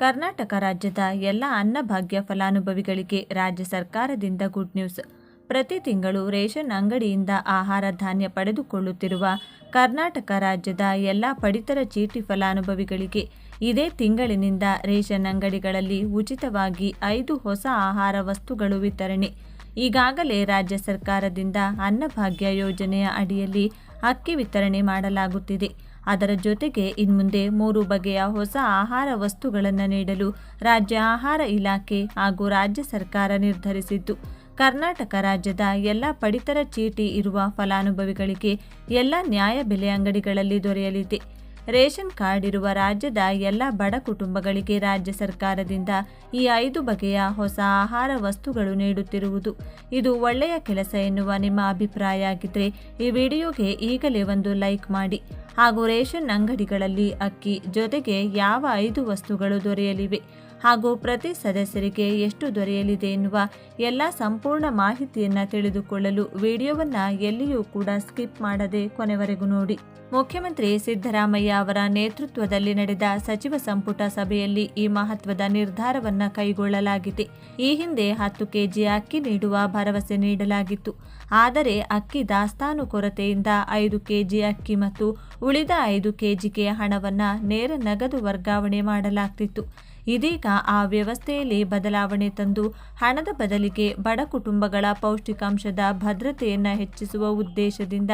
ಕರ್ನಾಟಕ ರಾಜ್ಯದ ಎಲ್ಲ ಅನ್ನಭಾಗ್ಯ ಫಲಾನುಭವಿಗಳಿಗೆ ರಾಜ್ಯ ಸರ್ಕಾರದಿಂದ ಗುಡ್ ನ್ಯೂಸ್. ಪ್ರತಿ ತಿಂಗಳು ರೇಷನ್ ಅಂಗಡಿಯಿಂದ ಆಹಾರ ಧಾನ್ಯ ಪಡೆದುಕೊಳ್ಳುತ್ತಿರುವ ಕರ್ನಾಟಕ ರಾಜ್ಯದ ಎಲ್ಲ ಪಡಿತರ ಚೀಟಿ ಫಲಾನುಭವಿಗಳಿಗೆ ಇದೇ ತಿಂಗಳಿನಿಂದ ರೇಷನ್ ಅಂಗಡಿಗಳಲ್ಲಿ ಉಚಿತವಾಗಿ ಐದು ಹೊಸ ಆಹಾರ ವಸ್ತುಗಳು ವಿತರಣೆ. ಈಗಾಗಲೇ ರಾಜ್ಯ ಸರ್ಕಾರದಿಂದ ಅನ್ನಭಾಗ್ಯ ಯೋಜನೆಯ ಅಡಿಯಲ್ಲಿ ಅಕ್ಕಿ ವಿತರಣೆ ಮಾಡಲಾಗುತ್ತಿದೆ. ಅದರ ಜೊತೆಗೆ ಇನ್ಮುಂದೆ ಮೂರು ಬಗೆಯ ಹೊಸ ಆಹಾರ ವಸ್ತುಗಳನ್ನು ನೀಡಲು ರಾಜ್ಯ ಆಹಾರ ಇಲಾಖೆ ಹಾಗೂ ರಾಜ್ಯ ಸರ್ಕಾರ ನಿರ್ಧರಿಸಿದ್ದು, ಕರ್ನಾಟಕ ರಾಜ್ಯದ ಎಲ್ಲ ಪಡಿತರ ಚೀಟಿ ಇರುವ ಫಲಾನುಭವಿಗಳಿಗೆ ಎಲ್ಲ ನ್ಯಾಯಬೆಲೆ ಅಂಗಡಿಗಳಲ್ಲಿ ದೊರೆಯಲಿದೆ. ರೇಷನ್ ಕಾರ್ಡ್ ಇರುವ ರಾಜ್ಯದ ಎಲ್ಲ ಬಡ ಕುಟುಂಬಗಳಿಗೆ ರಾಜ್ಯ ಸರ್ಕಾರದಿಂದ ಈ ಐದು ಬಗೆಯ ಹೊಸ ಆಹಾರ ವಸ್ತುಗಳು ನೀಡುತ್ತಿರುವುದು. ಇದು ಒಳ್ಳೆಯ ಕೆಲಸ ಎನ್ನುವ ನಿಮ್ಮ ಅಭಿಪ್ರಾಯ ಆಗಿದ್ರೆ ಈ ವಿಡಿಯೋಗೆ ಈಗಲೇ ಒಂದು ಲೈಕ್ ಮಾಡಿ. ಹಾಗೂ ರೇಷನ್ ಅಂಗಡಿಗಳಲ್ಲಿ ಅಕ್ಕಿ ಜೊತೆಗೆ ಯಾವ ಐದು ವಸ್ತುಗಳು ದೊರೆಯಲಿವೆ? ಹಾಗೂ ಪ್ರತಿ ಸದಸ್ಯರಿಗೆ ಎಷ್ಟು ದೊರೆಯಲಿದೆ ಎನ್ನುವ ಎಲ್ಲ ಸಂಪೂರ್ಣ ಮಾಹಿತಿಯನ್ನು ತಿಳಿದುಕೊಳ್ಳಲು ವಿಡಿಯೋವನ್ನು ಎಲ್ಲಿಯೂ ಕೂಡ ಸ್ಕಿಪ್ ಮಾಡದೆ ಕೊನೆವರೆಗೂ ನೋಡಿ. ಮುಖ್ಯಮಂತ್ರಿ ಸಿದ್ದರಾಮಯ್ಯ ಅವರ ನೇತೃತ್ವದಲ್ಲಿ ನಡೆದ ಸಚಿವ ಸಂಪುಟ ಸಭೆಯಲ್ಲಿ ಈ ಮಹತ್ವದ ನಿರ್ಧಾರವನ್ನು ಕೈಗೊಳ್ಳಲಾಗಿದೆ. ಈ ಹಿಂದೆ ಹತ್ತು ಕೆಜಿ ಅಕ್ಕಿ ನೀಡುವ ಭರವಸೆ ನೀಡಲಾಗಿತ್ತು. ಆದರೆ ಅಕ್ಕಿ ದಾಸ್ತಾನು ಕೊರತೆಯಿಂದ ಐದು ಕೆಜಿ ಅಕ್ಕಿ ಮತ್ತು ಉಳಿದ ಐದು ಕೆಜಿಗೆ ಹಣವನ್ನು ನೇರ ನಗದು ವರ್ಗಾವಣೆ ಮಾಡಲಾಗ್ತಿತ್ತು. ಇದೀಗ ಆ ವ್ಯವಸ್ಥೆಯಲ್ಲಿ ಬದಲಾವಣೆ ತಂದು ಹಣದ ಬದಲಿಗೆ ಬಡ ಕುಟುಂಬಗಳ ಪೌಷ್ಟಿಕಾಂಶದ ಭದ್ರತೆಯನ್ನು ಹೆಚ್ಚಿಸುವ ಉದ್ದೇಶದಿಂದ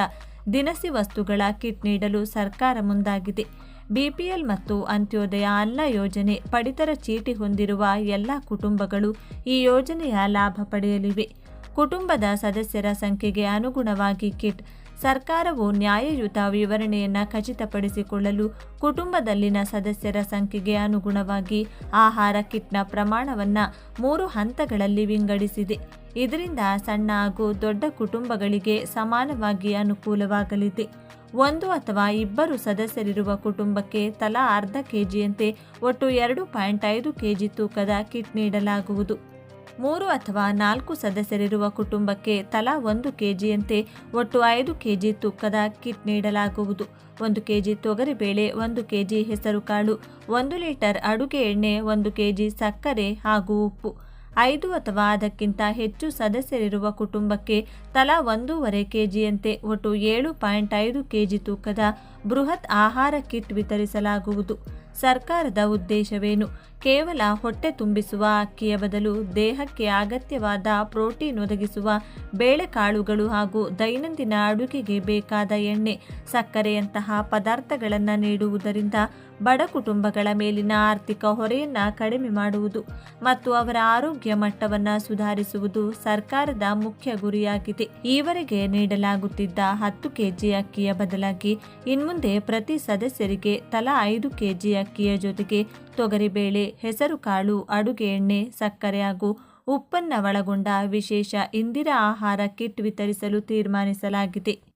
ದಿನಸಿ ವಸ್ತುಗಳ ಕಿಟ್ ನೀಡಲು ಸರ್ಕಾರ ಮುಂದಾಗಿದೆ. ಬಿಪಿಎಲ್ ಮತ್ತು ಅಂತ್ಯೋದಯ ಅನ್ನ ಯೋಜನೆ ಪಡಿತರ ಚೀಟಿ ಹೊಂದಿರುವ ಎಲ್ಲ ಕುಟುಂಬಗಳು ಈ ಯೋಜನೆಯ ಲಾಭ ಪಡೆಯಲಿವೆ. ಕುಟುಂಬದ ಸದಸ್ಯರ ಸಂಖ್ಯೆಗೆ ಅನುಗುಣವಾಗಿ ಕಿಟ್ ಸರ್ಕಾರವು ನ್ಯಾಯಯುತ ವಿವರಣೆಯನ್ನು ಖಚಿತಪಡಿಸಿಕೊಳ್ಳಲು ಕುಟುಂಬದಲ್ಲಿನ ಸದಸ್ಯರ ಸಂಖ್ಯೆಗೆ ಅನುಗುಣವಾಗಿ ಆಹಾರ, ಕಿಟ್ನ ಪ್ರಮಾಣವನ್ನು ಮೂರು ಹಂತಗಳಲ್ಲಿ ವಿಂಗಡಿಸಿದೆ. ಇದರಿಂದ ಸಣ್ಣ ಹಾಗೂ ದೊಡ್ಡ ಕುಟುಂಬಗಳಿಗೆ ಸಮಾನವಾಗಿ ಅನುಕೂಲವಾಗಲಿದೆ. ಒಂದು ಅಥವಾ ಇಬ್ಬರು ಸದಸ್ಯರಿರುವ ಕುಟುಂಬಕ್ಕೆ ತಲಾ ಅರ್ಧ ಕೆಜಿಯಂತೆ ಒಟ್ಟು ಎರಡು ಪಾಯಿಂಟ್ ಐದು ಕೆಜಿ ತೂಕದ ಕಿಟ್ ನೀಡಲಾಗುವುದು. ಮೂರು ಅಥವಾ ನಾಲ್ಕು ಸದಸ್ಯರಿರುವ ಕುಟುಂಬಕ್ಕೆ ತಲಾ ಒಂದು ಕೆಜಿಯಂತೆ ಒಟ್ಟು ಐದು ಕೆಜಿ ತೂಕದ ಕಿಟ್ ನೀಡಲಾಗುವುದು. ಒಂದು ಕೆಜಿ ತೊಗರಿಬೇಳೆ ಒಂದು ಕೆಜಿ ಹೆಸರುಕಾಳು ಒಂದು ಲೀಟರ್ ಅಡುಗೆ ಎಣ್ಣೆ, ಒಂದು ಕೆಜಿ ಸಕ್ಕರೆ ಹಾಗೂ ಉಪ್ಪು. ಐದು ಅಥವಾ ಅದಕ್ಕಿಂತ ಹೆಚ್ಚು ಸದಸ್ಯರಿರುವ ಕುಟುಂಬಕ್ಕೆ ತಲಾ ಒಂದೂವರೆ ಕೆಜಿಯಂತೆ ಒಟ್ಟು ಏಳು ಪಾಯಿಂಟ್ ಐದು ಕೆಜಿ ತೂಕದ ಬೃಹತ್ ಆಹಾರ ಕಿಟ್ ವಿತರಿಸಲಾಗುವುದು. ಸರ್ಕಾರದ ಉದ್ದೇಶವೇನು? ಕೇವಲ ಹೊಟ್ಟೆ ತುಂಬಿಸುವ ಅಕ್ಕಿಯ ಬದಲು ದೇಹಕ್ಕೆ ಅಗತ್ಯವಾದ ಪ್ರೋಟೀನ್ ಒದಗಿಸುವ ಬೇಳೆಕಾಳುಗಳು ಹಾಗೂ ದೈನಂದಿನ ಅಡುಗೆಗೆ ಬೇಕಾದ ಎಣ್ಣೆ, ಸಕ್ಕರೆಯಂತಹ ಪದಾರ್ಥಗಳನ್ನು ನೀಡುವುದರಿಂದ ಬಡ ಕುಟುಂಬಗಳ ಮೇಲಿನ ಆರ್ಥಿಕ ಹೊರೆಯನ್ನು ಕಡಿಮೆ ಮಾಡುವುದು ಮತ್ತು ಅವರ ಆರೋಗ್ಯ ಮಟ್ಟವನ್ನು ಸುಧಾರಿಸುವುದು ಸರ್ಕಾರದ ಮುಖ್ಯ ಗುರಿಯಾಗಿದೆ. ಈವರೆಗೆ ನೀಡಲಾಗುತ್ತಿದ್ದ ಹತ್ತು ಕೆಜಿ ಅಕ್ಕಿಯ ಬದಲಾಗಿ ಇನ್ಮುಂದೆ ಪ್ರತಿ ಸದಸ್ಯರಿಗೆ ತಲಾ ಐದು ಕೆಜಿ ಅಕ್ಕಿಯ ಜೊತೆಗೆ ತೊಗರಿಬೇಳೆ ಹೆಸರುಕಾಳು ಅಡುಗೆ ಎಣ್ಣೆ, ಸಕ್ಕರೆ ಹಾಗೂ ಉಪ್ಪನ್ನ ಒಳಗೊಂಡ ವಿಶೇಷ ಇಂದಿರಾ ಆಹಾರ ಕಿಟ್ ವಿತರಿಸಲು ತೀರ್ಮಾನಿಸಲಾಗಿದೆ.